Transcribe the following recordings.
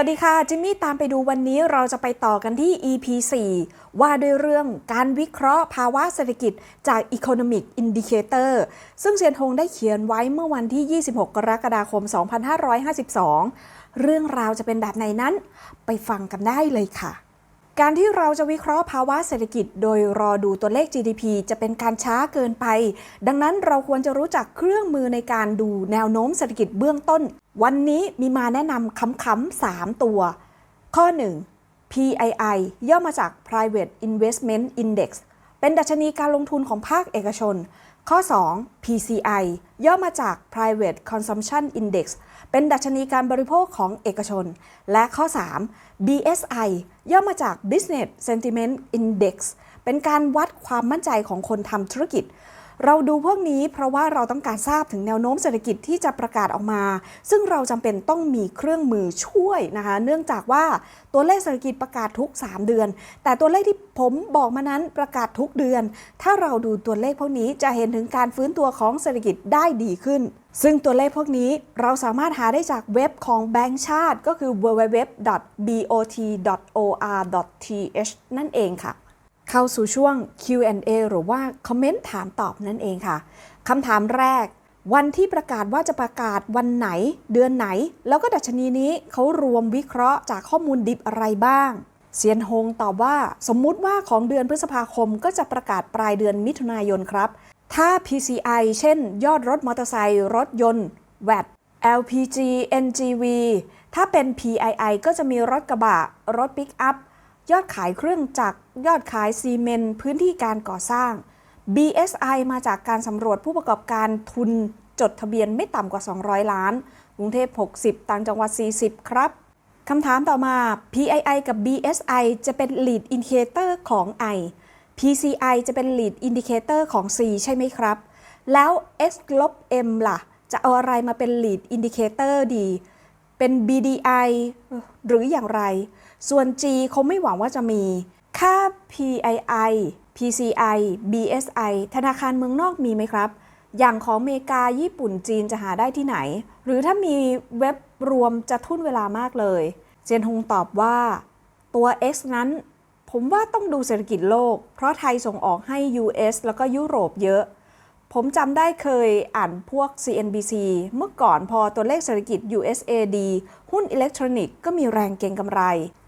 วัสดีค่ะ จิมมี่ตามไปดูวันนี้เราจะไปต่อกันที่ EP 4 ว่าด้วยเรื่องการวิเคราะห์ภาวะเศรษฐกิจจาก Economic Indicator ซึ่งเซียนฮงได้เขียนไว้เมื่อวันที่ 26 กรกฎาคม 2552 เรื่องราวจะเป็นแบบไหนนั้น ไปฟังกันได้เลยค่ะ การที่เราจะวิเคราะห์ภาวะเศรษฐกิจโดยรอดูตัวเลข GDP จะเป็นการช้าเกินไป ดังนั้นเราควรจะรู้จักเครื่องมือในการดูแนวโน้มเศรษฐกิจเบื้องต้น วันนี้มีมาแนะนำคำๆ3ตัว ข้อ 1 PII ย่อมาจาก Private Investment Index เป็นดัชนีการลงทุนของภาคเอกชน ข้อ 2 PCI ย่อมาจาก Private Consumption Index เป็นดัชนีการบริโภคของเอกชน และข้อ 3 BSI ย่อมาจาก Business Sentiment Index เป็นการวัดความมั่นใจของคนทำธุรกิจ เราดูพวกนี้เพราะว่าเราต้องการทราบถึงแนวโน้มเศรษฐกิจที่จะประกาศออกมา ซึ่งเราจำเป็นต้องมีเครื่องมือช่วยนะคะ เนื่องจากว่าตัวเลขเศรษฐกิจประกาศทุก 3 เดือน แต่ตัวเลขที่ผมบอกมานั้นประกาศทุกเดือน ถ้าเราดูตัวเลขพวกนี้จะเห็นถึงการฟื้นตัวของเศรษฐกิจได้ดีขึ้นซึ่งตัวเลขพวกนี้เราสามารถหาได้จากเว็บของแบงก์ชาติก็คือ www.bot.or.th นั่นเองค่ะ เข้าสู่ช่วง Q&A หรือว่าคอมเมนต์ถามตอบนั่นเองค่ะคำถามแรก วันที่ประกาศว่าจะประกาศวันไหน เดือนไหน แล้วก็ดัชนีนี้เขารวมวิเคราะห์จากข้อมูลดิบอะไรบ้างเซียนฮงตอบว่าสมมุติว่าของเดือนพฤษภาคมก็จะประกาศปลายเดือนมิถุนายนครับ ถ้า PCI เช่น ยอดรถมอเตอร์ไซค์รถยนต์ VAT LPG NGV ถ้าเป็น PII ก็จะมีรถกระบะ รถปิกอัพ ยอดขายเครื่องจักร ยอดขายซีเมนต์พื้นที่การก่อสร้าง BSI มาจากการสำรวจผู้ประกอบการทุนจดทะเบียนไม่ต่ำกว่า 200 ล้าน กรุงเทพ 60 ต่างจังหวัด 40 ครับ คำถามต่อมา PII กับ BSI จะเป็น lead indicator ของ I PCI จะเป็น lead indicator ของ C ใช่ไหมครับ แล้ว X ลบ M ล่ะ จะเอาอะไรมาเป็น lead indicator ดี เป็น BDI หรืออย่างไร ส่วน G คงไม่หวังว่าจะมี ค่า PII PCI BSI ธนาคารเมืองนอกมีไหมครับ อย่างของอเมริกา ญี่ปุ่น จีนจะหาได้ที่ไหน หรือถ้ามีเว็บรวมจะทุ่นเวลามากเลย เจนฮงตอบว่าตัว X นั้น ผมว่าต้องดูเศรษฐกิจโลก เพราะไทยส่งออกให้ US แล้วก็ยุโรปเยอะ ผมจำได้เคยอ่านพวก CNBC เมื่อก่อนพอตัวเลขเศรษฐกิจ USA ดีหุ้นอิเล็กทรอนิกส์ก็มีแรงเก็งกำไร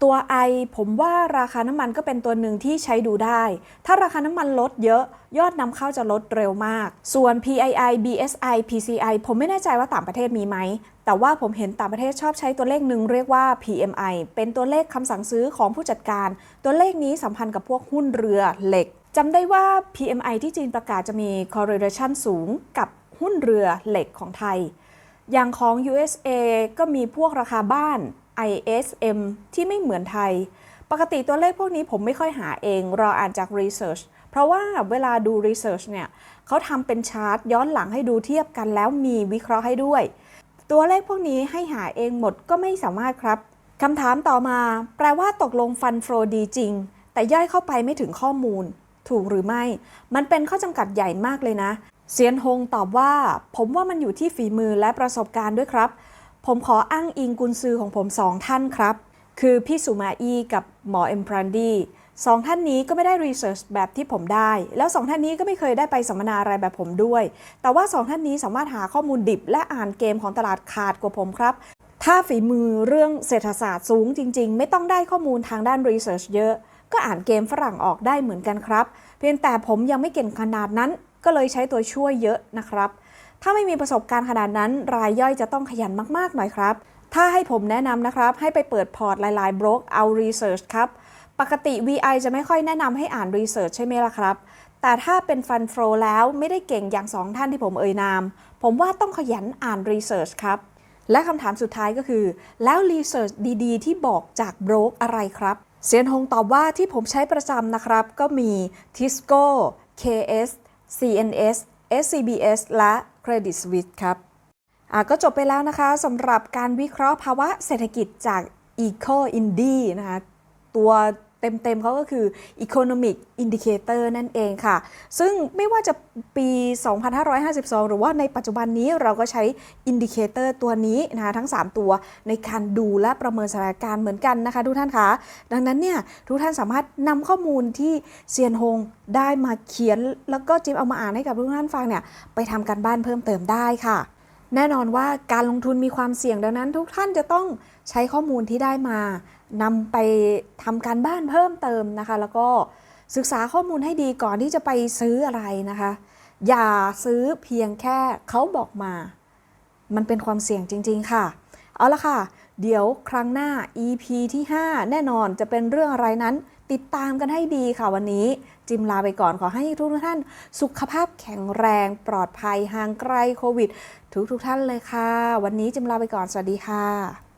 ตัว I ผมว่าราคาน้ำมันก็เป็นตัวหนึ่งที่ใช้ดูได้ ถ้าราคาน้ำมันลดเยอะยอดนำเข้าจะลดเร็วมาก ส่วน PII BSI PCI ผมไม่แน่ใจว่าต่างประเทศมีไหม แต่ว่าผมเห็นต่างประเทศชอบใช้ตัวเลขหนึ่งเรียกว่า PMI เป็นตัวเลขคำสั่งซื้อของผู้จัดการ ตัวเลขนี้สัมพันธ์กับพวกหุ้นเรือเหล็ก จำได้ว่า PMI ที่จีนประกาศจะมี correlation สูงกับหุ้นเรือเหล็กของไทย อย่างของ USA ก็มีพวกราคาบ้าน ISM ที่ไม่เหมือนไทย ปกติตัวเลขพวกนี้ผมไม่ค่อยหาเองรออ่านจาก Research เพราะว่าเวลาดู Research เนี่ยเขาทำเป็นชาร์ตย้อนหลังให้ดูเทียบกันแล้วมีวิเคราะห์ให้ด้วย ตัวเลขพวกนี้ให้หาเองหมดก็ไม่สามารถครับคำถามต่อมา แปลว่าตกลงฟันโฟดีจริง แต่ย่อยเข้าไปไม่ถึงข้อมูล ถูกหรือไม่ มันเป็นข้อจำกัดใหญ่มากเลยนะ เซียนฮงตอบว่า ผมว่ามันอยู่ที่ฝีมือและประสบการณ์ด้วยครับ ผมขออ้างอิงกุนซือของผมสองท่านครับ คือพี่สุมาอีกับหมอเอ็มพรันดีสองท่านนี้ก็ไม่ได้รีเสิร์ชแบบที่ผมได้ แล้วสองท่านนี้ก็ไม่เคยได้ไปสัมมนาอะไรแบบผมด้วย แต่ว่าสองท่านนี้สามารถหาข้อมูลดิบและอ่านเกมของตลาดขาดกว่าผมครับ ถ้าฝีมือเรื่องเศรษฐศาสตร์สูงจริง ๆ ไม่ต้องได้ข้อมูลทางด้านรีเสิร์ชเยอะ ก็อ่านเกมฝรั่งออกได้เหมือนกันครับ เพียงแต่ผมยังไม่เก่งขนาดนั้น ก็เลยใช้ตัวช่วยเยอะนะครับ ถ้าไม่มีประสบการณ์ขนาดนั้น รายย่อยจะต้องขยันมากๆหน่อยครับ ถ้าให้ผมแนะนำนะครับ ให้ไปเปิดพอร์ตหลายๆบล็อกเอารีเสิร์ชครับ ปกติ VI จะไม่ค่อยแนะนำให้อ่านรีเสิร์ชใช่ไหมล่ะครับ แต่ถ้าเป็นฟันโฟแล้วไม่ได้เก่งอย่างสองท่านที่ผมเอ่ยนาม ผมว่าต้องขยันอ่านรีเสิร์ชครับและคำถามสุดท้ายก็คือ แล้วรีเสิร์ชดี ๆ ที่บอกจากบล็อกอะไรครับ เซียนฮงตอบว่าที่ผมใช้ประจำนะครับ ก็มี Tisco KS CNS SCBS และ Credit Suisse ครับก็จบไปแล้วนะคะสำหรับการวิเคราะห์ภาวะเศรษฐกิจจาก Eco Indie นะคะตัว เต็มๆเขาก็คือ Economic Indicator นั่นเองค่ะ ซึ่งไม่ว่าจะปี 2552 หรือว่าในปัจจุบันนี้เราก็ใช้ Indicator ตัวนี้นะคะทั้ง 3 ตัวในการดูและประเมินสถานการณ์เหมือนกันนะคะทุกท่านคะ ดังนั้นเนี่ยทุกท่านสามารถนำข้อมูลที่เซียนฮงได้มาเขียน แล้วก็จิ๊บเอามาอ่านให้กับทุกท่านฟังเนี่ยไปทำการบ้านเพิ่มเติมได้ค่ะ แน่นอนว่าการลงทุนมีความเสี่ยงดังนั้นทุกท่านจะต้องใช้ข้อมูลที่ได้มานำไปทำการบ้านเพิ่มเติมนะคะ แล้วก็ศึกษาข้อมูลให้ดีก่อนที่จะไปซื้ออะไรนะคะ อย่าซื้อเพียงแค่เขาบอกมา มันเป็นความเสี่ยงจริง ๆ ค่ะ เอาละค่ะ เดี๋ยวครั้งหน้า EP ที่ 5 แน่นอนจะเป็นเรื่องอะไรนั้น ติดตามกันให้ดีค่ะวันนี้ จิมลาไปก่อนขอให้ทุกท่าน สุขภาพแข็งแรงปลอดภัยห่างไกลโควิด ทุกทุกท่านเลยค่ะ วันนี้จิมลาไปก่อนสวัสดีค่ะ